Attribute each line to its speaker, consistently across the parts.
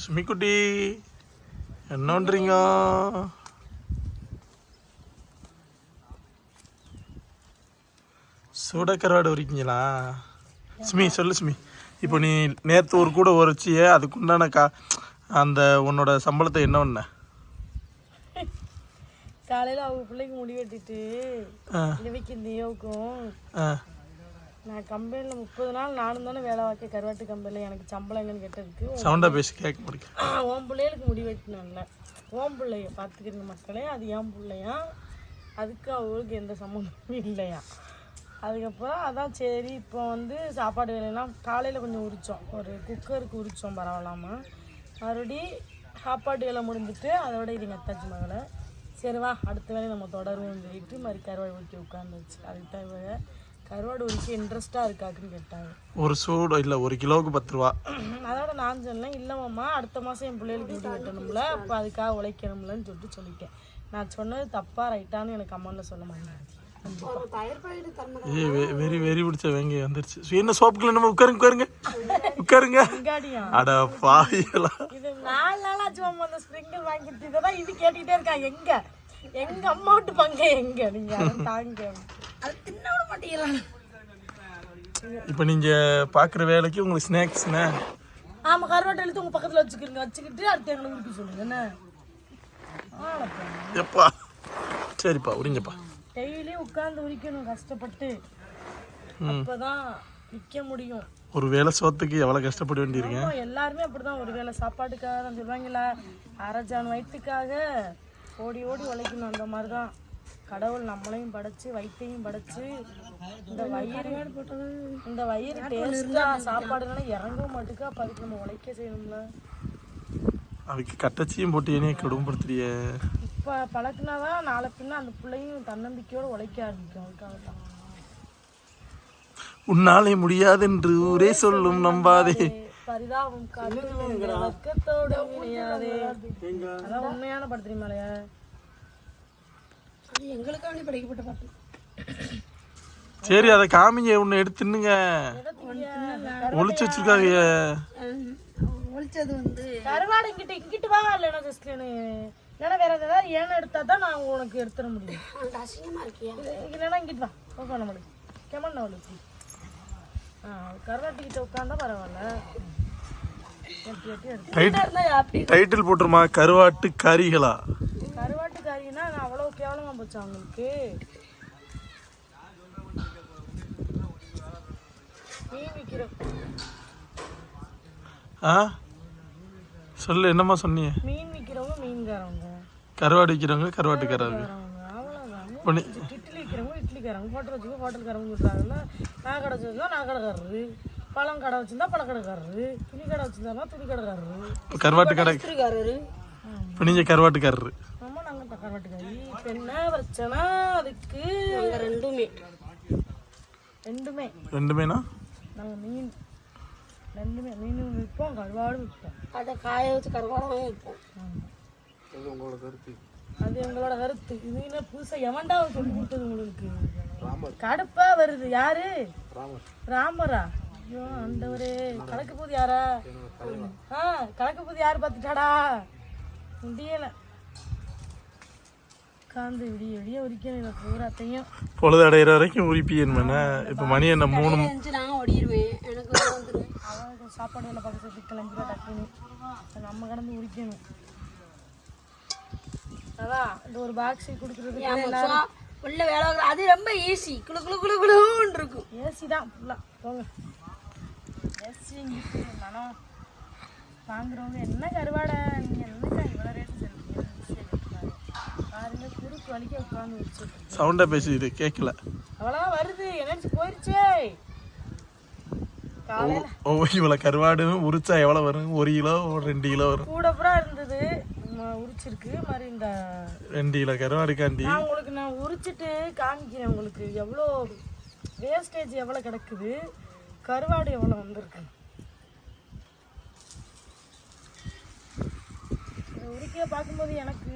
Speaker 1: சுமிக்குட்டி என்ன பண்ணுறீங்க சூட கருவாடு உரிக்கீங்களா? சுமி சொல்லு சுமி. இப்போ நீ நேற்று ஒரு கூட உரைச்சியே அதுக்குண்டான கா அந்த உன்னோட சம்பளத்தை என்ன பண்ண?
Speaker 2: காலையில் அவங்க பிள்ளைக்கு முடி வெட்டிட்டு தியோவுக்கும்
Speaker 1: ஆ.
Speaker 2: நான் கம்பெனியில் முப்பது நாள் நானும் தானே வேலை பார்க்க கருவாட்டு கம்பெனியில் எனக்கு சம்பளம் எங்கன்னு கேட்டதுக்கு
Speaker 1: சவுண்டாக பேசி கேட்க முடியும்
Speaker 2: உன் பிள்ளைகளுக்கு முடி வெட்டினேன்ல. உன் பிள்ளைய பார்த்துக்கிறீங்க மக்களே அது என் பிள்ளையா? அதுக்கு அவங்களுக்கு எந்த சம்மந்தமும் இல்லையா? அதுக்கப்புறம் அதான் சரி இப்போ வந்து சாப்பாடு வேலையெல்லாம் காலையில் கொஞ்சம் உரித்தோம் ஒரு குக்கருக்கு உரித்தோம் பரவாயில்லாம. மறுபடி சாப்பாடு வேலை முடிஞ்சிட்டு அதோட இது எங்கள் அத்தாச்சி மகளை. சரி வா அடுத்த வேலையை நம்ம தொடருவோம்னு சொல்லிட்டு மாதிரி கருவாடு உரிக்க உட்காந்துச்சு அதுக்கு தான் கருவாடு உரிக்க இன்ட்ரெஸ்ட்டாக இருக்காக்குன்னு கேட்டாங்க.
Speaker 1: ஒரு சூடு இல்லை ஒரு கிலோவுக்கு பத்து ரூபா.
Speaker 2: அதோட நான் சொன்னேன் இல்லைம்மா அடுத்த மாதம் என் பிள்ளைகளுக்கு முடி வெட்டணும்ல அப்போ அதுக்காக உழைக்கணும்லன்னு சொல்லிட்டு சொல்லிட்டேன். நான் சொன்னது தப்பா ரைட்டான்னு எனக்கு அம்மாவில் சொல்ல மாட்டேன்
Speaker 1: வெறி வெறி பிடிச்ச வெங்க வந்துருச்சு. என்ன சோப்புக்குள்ள நம்ம உட்காருங்க உட்காருங்க. உட்காருங்க. அட பாவிகளா.
Speaker 2: இது நாலு நாளாச்சு அம்மா அந்த ஸ்ப்ரிங்கிள் வாங்கிட்டு இதை தான் இது கேட்டுக்கிட்டே இருக்கா எங்க? எங்க அம்மா விட்டு பங்க எங்க? நீங்க தாங்க. அது தின்ன விட மாட்டீங்களா?
Speaker 1: இப்போ நீங்கள் பார்க்குற வேலைக்கு உங்களுக்கு ஸ்நாக்ஸ்ண்ணே
Speaker 2: ஆமா கருவாட்டை எடுத்து உங்க பக்கத்துல வச்சுக்கிறீங்க வச்சுக்கிட்டு அடுத்து எங்களை உடுப்பி சொல்லுங்க. என்ன?
Speaker 1: எப்பா? சரிப்பா உரிங்கப்பா
Speaker 2: டெய்லி உட்கார்ந்து உரிக்கணும் கஷ்டப்பட்டு. அப்பதான் விற்க முடியும்.
Speaker 1: ஒரு வேலை சோத்துக்கு எவ்வளோ கஷ்டப்பட வேண்டியிருக்கேன்
Speaker 2: ஆமா, எல்லாருமே அப்படிதான். ஒருவேளை சாப்பாட்டுக்காக தான் சொல்லுவாங்கல்ல அரைஜான் வயிற்றுக்காக ஓடி ஓடி உழைக்கணும் அந்த மாதிரி தான் கடவுள் நம்மளையும் படைச்சு வயிற்றையும் படைச்சு இந்த வயிறு இந்த வயிறு டேஸ்டா சாப்பாடுனால இறங்கவும் மாட்டுக்கு. அப்போ அதுக்கு நம்ம உழைக்க செய்யணும்ல.
Speaker 1: அதுக்கு கட்டச்சியும் போட்டு ஏனே குடும்பப்படுத்துறிய
Speaker 2: இப்போ பழக்கினாதான் நாளை பின்ன அந்த பிள்ளையும் தன்னம்பிக்கையோட உழைக்க ஆரம்பிக்கும். அதுக்காக தான்
Speaker 1: உன்னாலே முடியாது என்று ஊரே சொல்லும் நம்பாதே.
Speaker 2: பரிதாபம் காட்டும் வக்கத்தோடு இணையாதே. அதான் எங்களுக்காண்டி படிக்கப்பட்ட பாட்டு.
Speaker 1: சரி அதை காமிங்க. ஒன்று எடுத்து தின்னுங்க. ஒளிச்சு வச்சிருக்காங்க.
Speaker 3: ஒழிச்சது வந்து
Speaker 2: கருவாடு இங்கிட்ட இங்கிட்டு வா இல்லைன்னா ஜஸ்ட் இல்லைன்னா வேற ஏதாவது ஏன எடுத்தா தான் நான் உனக்கு எடுத்துட முடியும்.
Speaker 3: அந்த அசிங்கமா இருக்கியா?
Speaker 2: இது இல்லைன்னா இங்கிட்டு வா. ஓகே நம்மளுக்கு கெமன் நம்மளுக்கு ஆ கருவாட்டு கிட்ட உட்காந்தா பரவாயில்ல.
Speaker 1: டைட்டில் போட்டுருமா கருவாட்டு கறிகளா?
Speaker 2: கருவாட்டு கறினா நான் அவ்வளோ கேவலமா போச்சு அவங்களுக்கு.
Speaker 1: ஆ? சொல்லு என்னம்மா சொன்னீங்க?
Speaker 2: மீன் விற்கிறவங்க மீன்காரவங்க.
Speaker 1: கருவாடு விற்கிறவங்க கருவாட்டுக்காரங்க
Speaker 2: காரவங்க அவ்வளோதான்
Speaker 1: பண்ணி
Speaker 2: இட்லி விற்கிறவங்க இட்லிக்காரங்க ஹோட்டல் வச்சுக்கோ ஹோட்டல்காரங்க சொல்கிறாங்கல்ல நான் கடை வச்சிருந்தா நான் கடைக்காரரு. பழம் கடை வச்சிருந்தா பழக்கடைக்காரரு துணி கடை வச்சிருந்தாருன்னா துணி கடைக்காரரு
Speaker 1: கருவாட்டு கடை
Speaker 3: இருக்காரு
Speaker 1: இப்போ நீங்கள் கருவாட்டுக்காரரு
Speaker 2: ஆமாம் நாங்கள் தக்காட்டுக்காரி இப்போ என்ன பிரச்சனை? அதுக்கு
Speaker 3: நாங்க ரெண்டுமே.
Speaker 2: ரெண்டுமே.
Speaker 1: ரெண்டுமேனா?
Speaker 2: நாங்கள் மீன். ரெண்டுமே. மீனும் விற்போம் கருவாடும் விற்போம்.
Speaker 3: அதை காய வச்சு கருவாடாவும் வைப்போம்
Speaker 2: அது எங்களோட கருத்து. இது என்ன புதுசாக எவன்டா சொல்லி கொடுத்தது உங்களுக்கு? கடுப்பா வருது. யாரு? ராமரா? ஐயோ ஆண்டவரே. கணக்கு போது யாரா? ஆ கணக்கு போது யாரு பார்த்துட்டாடா? முடியல. உட்காந்து விடிய விடிய உரிக்கணும் இதை பூராத்தையும்
Speaker 1: பொழுது அடையிற வரைக்கும் உரிப்பியன் இப்போ மணி என்ன மூணு
Speaker 3: நான் ஓடிடுவேன். எனக்கு வந்துடும்
Speaker 2: அவன் சாப்பாடு வேலை பக்கத்து கிளம்பிடா டக்குன்னு. அதை நம்ம கடந்து உரிக்கணும். அதான் இந்த ஒரு பாக்ஸ் எல்லாரும்
Speaker 3: உள்ள வேலை அது ரொம்ப ஈஸி குளு குளு குளு குளுன்னு இருக்கும்.
Speaker 2: ஏசி தான் ஃபுல்லாக போங்க. ஏசி இங்கிட்டு மனம் வாங்குறவங்க என்ன கருவாடை நீங்கள் என்னக்கா இவ்வளோ ரேட்டு சொல்லுவீங்க பாருங்க குறுக்கு வலிக்க உட்காந்து
Speaker 1: சவுண்டாக பேசிது கேட்கல
Speaker 2: அவ்வளோதான் வருது எனர்ஜி போயிருச்சே?
Speaker 1: இவ்வளோ கருவாடு உரிச்சா எவ்வளோ வரும்? ஒரு கிலோ ரெண்டு கிலோ வரும்.
Speaker 2: கூட பூரா இருந்தது. உரிச்சிருக்கு. மாதிரி இந்த
Speaker 1: ரெண்டு கிலோ கருவாடு காண்டி.
Speaker 2: நான் உங்களுக்கு நான் உரிச்சிட்டு காமிக்கிறேன் உங்களுக்கு. எவ்வளோ வேஸ்டேஜ் எவ்வளோ கிடக்குது? கருவாடு எவ்வளோ வந்திருக்கு? இதை உரிக்க பார்க்கும்போது எனக்கு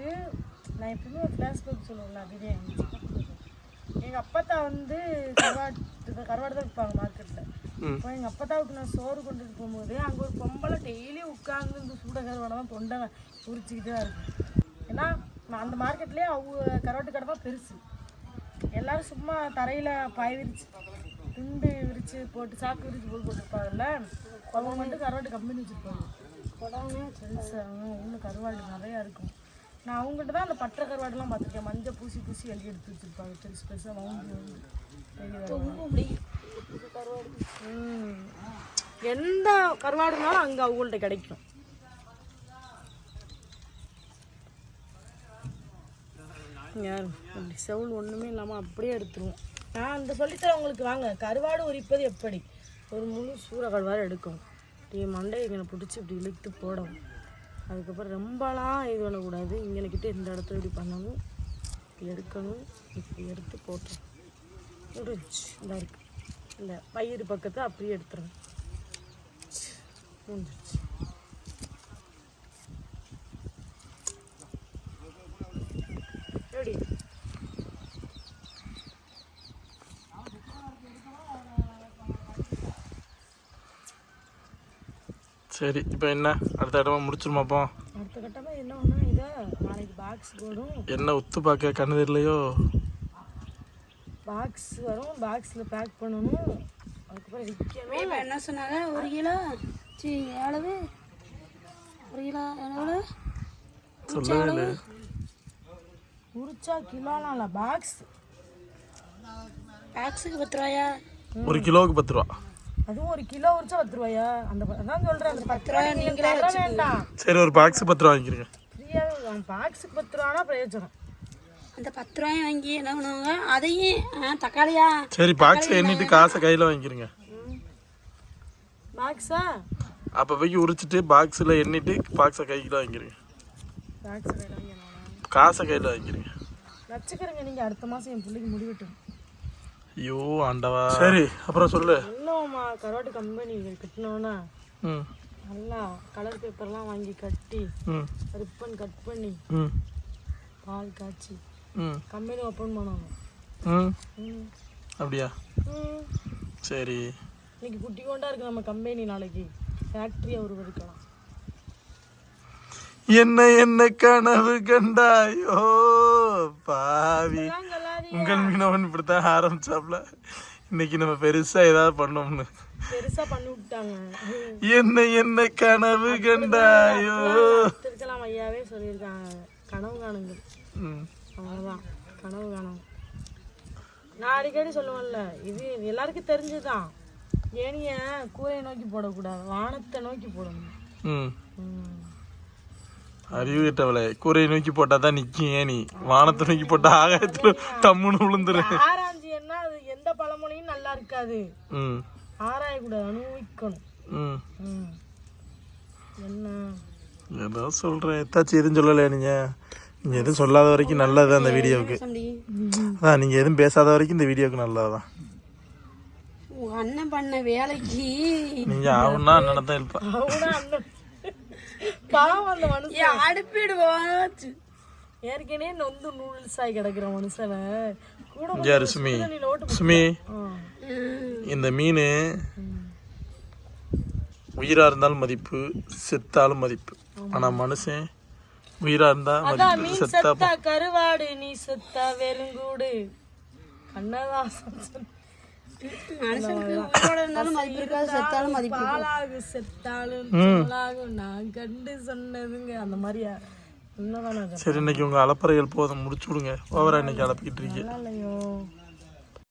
Speaker 2: நான் எப்பவுமே ஒரு ஃப்ளாஷ்பேக் சொல்லுவேன்ல பிரியாணி எங்கள் அப்பத்தா வந்து கருவாடு இந்த கருவாடு தான் விற்பாங்க மார்க்கெட்டில் இப்போ எங்கள் அப்பத்தாவுக்கு நான் சோறு கொண்டுட்டு போகும்போது அங்கே ஒரு பொம்பளை டெய்லி உட்காந்து இந்த சூட கருவாடை தான் தொண்டை உரிச்சிக்கிட்டே தான் இருக்கும். ஏன்னா நான் அந்த மார்க்கெட்லேயே அவங்க கருவாட்டு கடை தான் பெருசு. எல்லாரும் சும்மா தரையில் பாய் விரிச்சு துண்டு விரிச்சு போட்டு சாக்கு விரிச்சு போட்டு போட்டுருப்பாங்கல்ல அவங்க மட்டும் கருவாட்டு கம்பெனி வச்சுருப்பாங்க. இன்னும் கருவாடு நிறையா இருக்கும். நான் அவங்ககிட்ட தான் அந்த பட்டை கருவாடுலாம் பார்த்துருக்கேன். மஞ்சள் பூசி பூசி எழுதி எடுத்து வச்சுருப்பாங்க. பெருசு பெருசாக வாங்கி வந்து எந்த கருவாடுனாலும் அங்கே அவங்கள்ட்ட கிடைக்கும். யார்? அப்படி செவுள் ஒன்றுமே இல்லாமல் அப்படியே எடுத்துருவோம். நான் அந்த சொல்லித்தரேன் உங்களுக்கு வாங்க. கருவாடு உரிப்பது எப்படி? ஒரு முழு சூற எடுக்கணும் என் மண்டை மண்டையை இங்கே பிடிச்சி இப்படி இழுத்து போடணும் அதுக்கப்புறம் ரொம்பலாம் இது பண்ணக்கூடாது. இங்கனக்கிட்ட இந்த இடத்துல இப்படி பண்ணணும். இப்படி எடுக்கணும். இப்படி எடுத்து போட்டோம். முடிஞ்சு இந்த இருக்குது இந்த பயிர் பக்கத்தை அப்படியே எடுத்துருவேன் முடிஞ்சிருச்சு எப்படி
Speaker 1: சரி இப்போ என்ன? அடுத்த இடமா முடிச்சிருமாப்போ
Speaker 2: அடுத்த கட்டமாக என்ன ஒன்றா இதை நாளைக்கு பாக்ஸ் போடும்.
Speaker 1: என்ன உத்து பார்க்க கண்ணு தெரியலையோ?
Speaker 2: பாக்ஸ் வரும். பாக்ஸில் பேக் பண்ணணும். அதுக்கப்புறம் விற்கணும்.
Speaker 3: இப்போ என்ன சொன்னாங்க? ஒரு கிலோ? சி எவ்வளவு? ஒரு கிலோ எவ்வளவு?
Speaker 1: சொல்லவே
Speaker 2: உரிச்சா கிலோலாம் இல்லை பாக்ஸ்
Speaker 3: பாக்ஸுக்கு பத்து ரூபாயா?
Speaker 1: ஒரு கிலோவுக்கு பத்து ரூபா.
Speaker 2: அதுவும் ஒரு கிலோ உரிச்சா பத்து ரூபாயா? அந்த அதான் சொல்கிறேன் அந்த பத்து ரூபாய் நீங்களே வேண்டாம்.
Speaker 1: சரி ஒரு பாக்ஸ் பத்து ரூபா வாங்கிக்கிறேங்க.
Speaker 2: ஃப்ரீயாக பாக்ஸுக்கு பத்து ரூபானா பிரயோஜனம்.
Speaker 3: அந்த பத்து ரூபாயும் வாங்கி என்ன பண்ணுவாங்க? அதையும் ஆ, தக்காளியா?
Speaker 1: சரி பாக்ஸ் எண்ணிட்டு காசை கையில் வாங்கிக்கிறங்க
Speaker 2: பாக்ஸா
Speaker 1: அப்போ போய் உரிச்சிட்டு பாக்ஸில் எண்ணிட்டு பாக்ஸை கையில் வாங்கிக்கிறங்க
Speaker 2: பாக்ஸ்
Speaker 1: காசை கையில் வாங்கிக்கிறங்க
Speaker 2: வச்சுக்கிறேங்க நீங்கள் அடுத்த மாதம் என் பிள்ளைக்கு முடிவட்டும்
Speaker 1: ஐயோ ஆண்டவா. சரி அப்புறம் சொல்லு.
Speaker 2: இன்னும்மா கருவாட்டு கம்பெனி கட்டினோன்னா
Speaker 1: ம்.
Speaker 2: நல்லா கலர் பேப்பர்லாம் வாங்கி கட்டி
Speaker 1: ம்.
Speaker 2: ரிப்பன் கட் பண்ணி
Speaker 1: ம்.
Speaker 2: பால் காய்ச்சி
Speaker 1: ம்.
Speaker 2: கம்பெனி ஓப்பன் பண்ணணும்
Speaker 1: அப்படியா?
Speaker 2: ம்.
Speaker 1: சரி.
Speaker 2: இன்னைக்கு குட்டி கொண்டா இருக்கு நம்ம கம்பெனி நாளைக்கு. ஃபேக்ட்ரியை உருவெடுக்கலாம்
Speaker 1: என்ன என்ன கனவு கண்டாயோ? பாவி. உங்கள் மீனவன் இப்படித்தான் ஆரம்பிச்சாப்ல. இன்னைக்கு நம்ம பெருசா ஏதாவது பண்ணோம்னு.
Speaker 2: பெருசா பண்ணி விட்டாங்க.
Speaker 1: என்ன என்ன கனவு கண்டாயோ
Speaker 2: திருக்கலாம் ஐயாவே சொல்லியிருக்காங்க. கனவு காணுங்கள்.
Speaker 1: ம்.
Speaker 2: அவ்வளோதான் கனவு காணும். நான் அடிக்கடி சொல்லுவேன்ல இது எல்லாருக்கும் தெரிஞ்சுதான். ஏனிய கூரையை நோக்கி போடக்கூடாது வானத்தை நோக்கி போடணும்.
Speaker 1: ம். அறிவு கிட்டவளே கூரையை நோக்கி போட்டா தான் நிக்கும் ஏனி வானத்தை நோக்கி போட்டா ஆகாயத்துல தம்முன்னு விழுந்துரு
Speaker 2: ஆராய்ச்சி என்ன அது எந்த பழமொழியும் நல்லா இருக்காது.
Speaker 1: ம்.
Speaker 2: ஆராயக்கூடாது அனுபவிக்கணும்.
Speaker 1: ம்.
Speaker 2: ம். என்ன?
Speaker 1: ஏதோ சொல்றேன். எத்தாச்சும் எதுவும் சொல்லலையா நீங்க? நீங்க எதுவும் சொல்லாத வரைக்கும் நல்லது அந்த வீடியோவுக்கு.
Speaker 3: தம்பி
Speaker 1: அதான் நீங்க எதுவும் பேசாத வரைக்கும் இந்த வீடியோவுக்கு நல்லதுதான்.
Speaker 3: உங்க அண்ணன் பண்ண வேலைக்கு
Speaker 1: நீங்க ஆகுன்னா அண்ணனை தான் இருப்பா
Speaker 2: அவனா அந்த பாவம் அந்த மனுஷன்.
Speaker 3: ஏன் அடுப்பிடுவோம்
Speaker 2: ஏற்கனவே நொந்து நூடுல்ஸ் ஆகி கிடக்குற மனுஷனை. கூட
Speaker 1: சுமி சுமி. இந்த மீன் உயிரா இருந்தாலும் மதிப்பு செத்தாலும் மதிப்பு. ஆனா மனுஷன் உயிரா இருந்தா மதிப்பு
Speaker 2: நீ
Speaker 1: செத்தா
Speaker 2: செத்தா கருவாடு நீ செத்தா வெறுங்கூடு. கண்ணதாசன்
Speaker 3: செத்தாலும் மதிப்பு
Speaker 2: செத்தாலும் நான் கண்டு சொன்னதுங்க. அந்த மாதிரியா?
Speaker 1: சரி இன்னைக்கு உங்க அலப்பறைகள் போதும். முடிச்சு விடுங்க ஓவரா இன்னைக்கு அலப்பிக்கிட்டு இருக்கீங்க.